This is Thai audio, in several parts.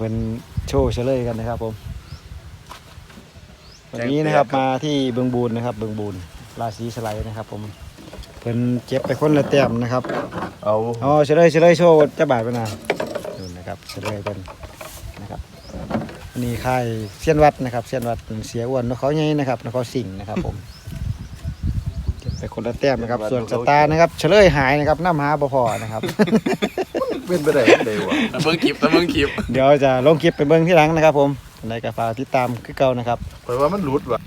บิ่งได้พุ่นเพิ่งเพิ่นโชว์เฉลยกันนะครับผมวันนี้นะครับมาที่เบืองบูนนะครับ เบืองบูนราศีสไลด์นะครับ ผมเพิ่นเจ็บไปคนละแต้มนะครับเอาอ๋อเฉลยเฉลยโชว์จะบาดไปนะนู่นนะครับเฉลยเป็นนะครับอันนี่ค่ายเซียนวัดนะครับเซียนวัดเสียอ้วนนกเขาใหญ่นะครับนกเขาสิงห์นะครับผมเก็บไปคนละแต้มนะครับ ส่วนสตาร์นะครับ เฉลยหายนะครับน้ำหาบ่พอนะครับ เป็นไปได้ได้วะเบิ่งคลิปเบิ่งคลิป เดี๋ยวจะลงคลิปไปเบิ้งที่หลังนะครับผมในกาฝากติดตามคือเก่านะครับ เพราะว่ามันหลุดว่ะ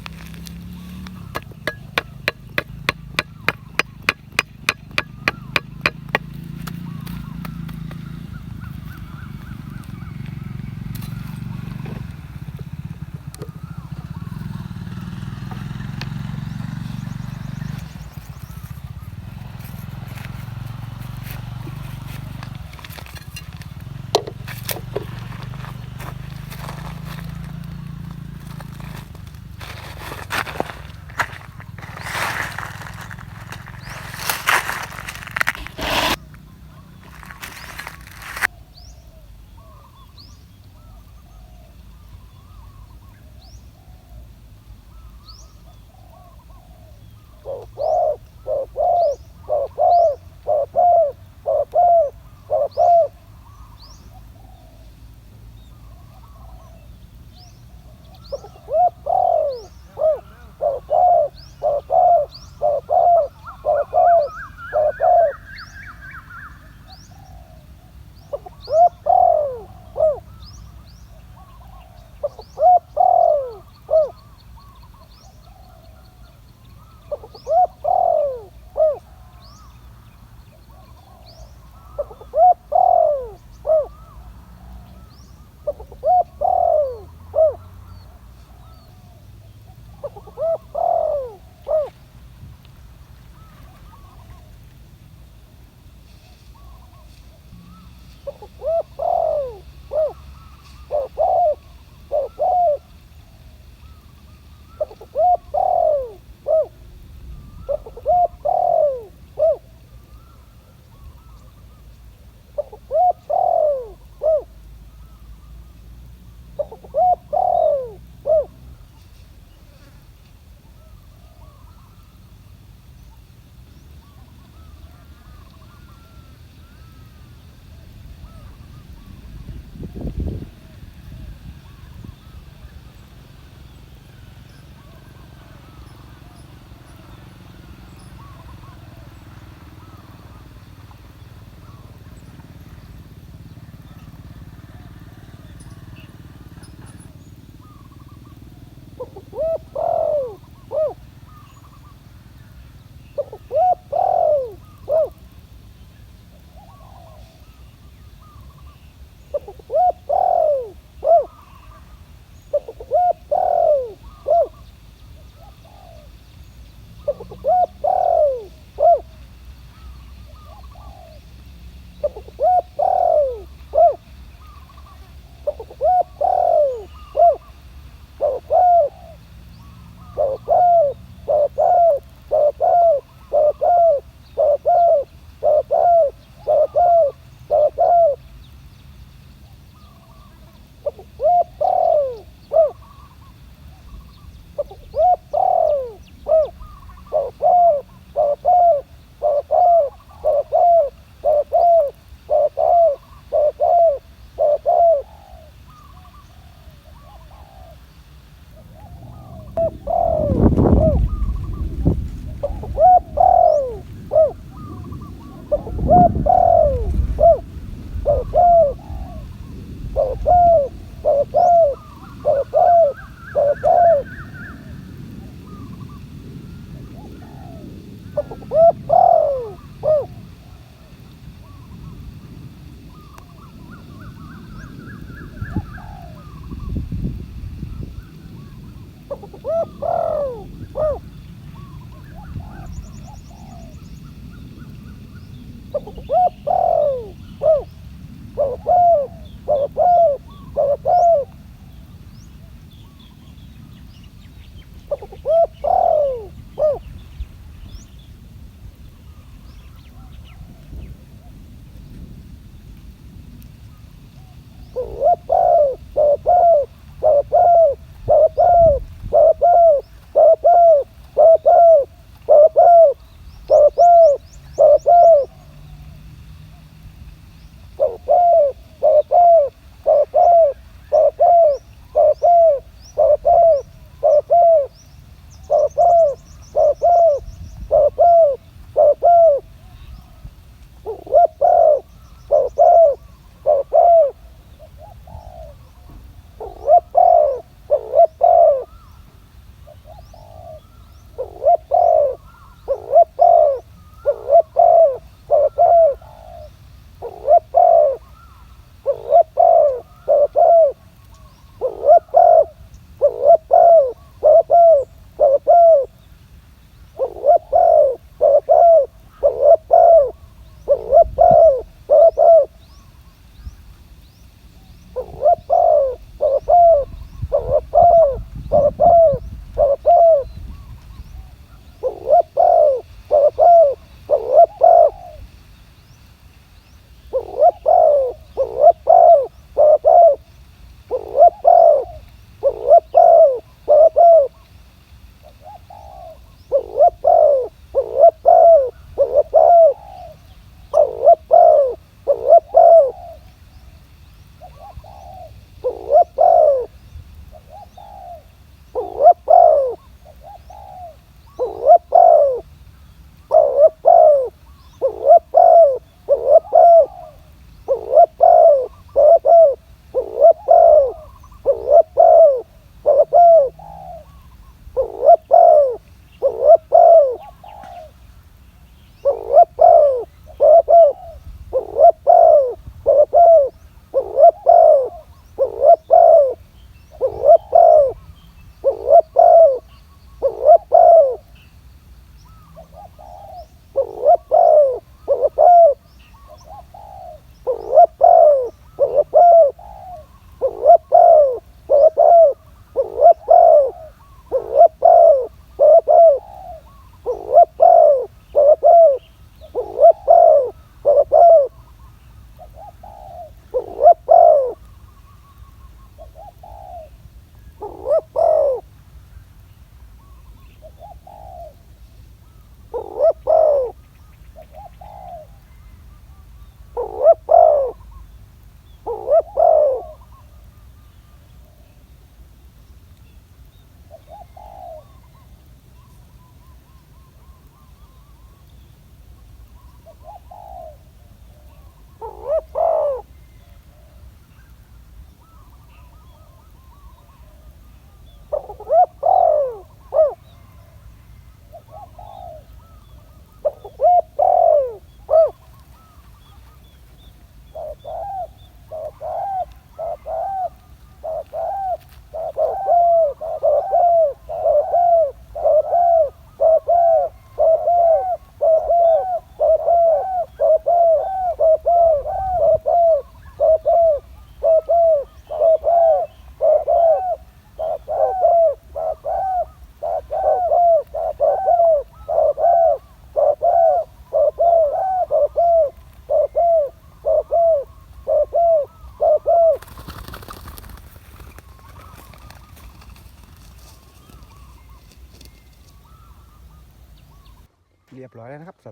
Woo!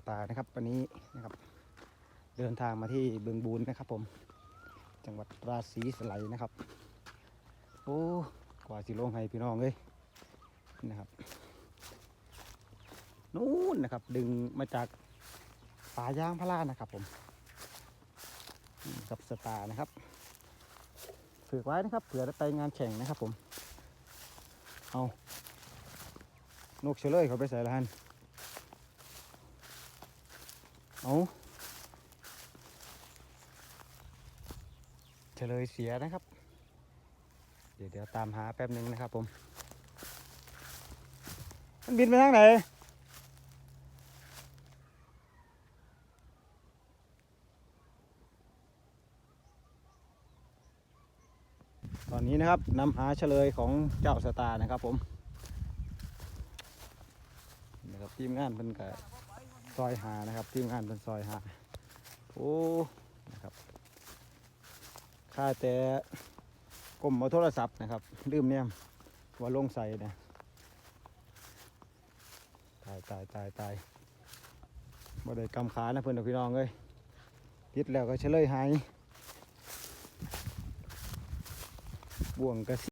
ตาร์นะครับ วันนี้นะครับ เดินทางมาที่เบึงบูนนะครับ ผม จังหวัดราศีสไลนะครับ โอ้กว่าสิลงให้พี่น้องเลยนะครับนู่นนะครับ ดึงมาจากป่ายางพารานะครับ ผม กับสตาร์นะครับฝึกไว้นะครับเผื่อได้ไปงานแข่งนะครับ ผม เอานกเฉลยเขาไปใส่ละฮัน เอาเฉลยเสียนะครับ เดี๋ยวเดี๋ยวตามหาแป๊บหนึ่งนะครับผม มันบินไปทางไหนตอนนี้นะครับนำหาเฉลยของเจ้าสตาร์นะครับผมนะครับทีมงานเป็นกับ ซอยหานะครับทีมงานเป็นซอยหาโอ้นะครับข้าแต่กลมเอาโทรศัพท์นะครับลืมเนี่ยว่าลงใส่นะตายตายตายตายบ่ได้กำขานะเพื่อนพี่น้องเลยติดแล้วก็เฉลยหายบ่วงกระ